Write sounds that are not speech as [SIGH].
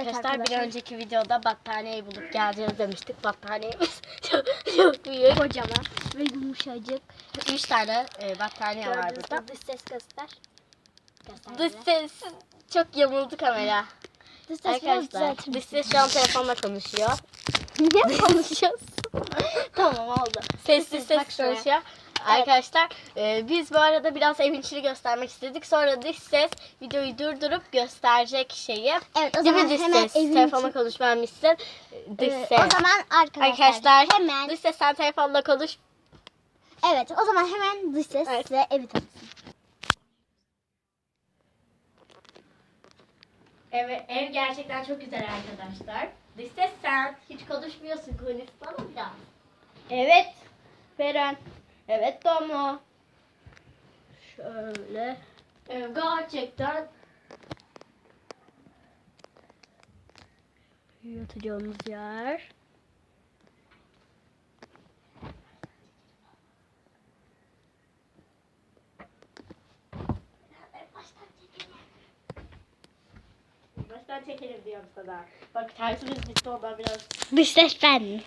Arkadaşlar, bir önceki videoda battaniyeyi bulup geleceğiz demiştik. Battaniyemiz [LAUGHS] çok, çok büyük. Kocaman ve yumuşacık. Üç tane e, battaniye var Gördüğünüz burada. gibi dış ses göster. Göster Dış ses çok yamuldu kamera. Dış ses Arkadaşlar dış ses şu an telefonla konuşuyor. [LAUGHS] Ne konuşuyorsun? [LAUGHS] tamam oldu. Sessiz ses, ses şuraya. konuşuyor. Arkadaşlar e, biz bu arada biraz evin içini göstermek istedik. Sonra dış ses videoyu durdurup gösterecek şeyi. Evet o Değil mi zaman dış hemen ses? evin Telefonla içi- konuşmamışsın. Dış Ee, ses. O zaman arkadaşlar, Arkadaşlar hemen dış ses sen telefonla konuş. evet o zaman hemen dış ses Evet. ve evi tanıtsın. Evet, ev gerçekten çok güzel arkadaşlar. Dış ses sen hiç konuşmuyorsun. Konuşsana biraz. Evet Beren. Evet Damla. Şöyle. Ev gerçekten Yatacağımız yer. baştan çekelim diyorum sana. Bak tersimiz bitti ondan biraz. Dış ses ben.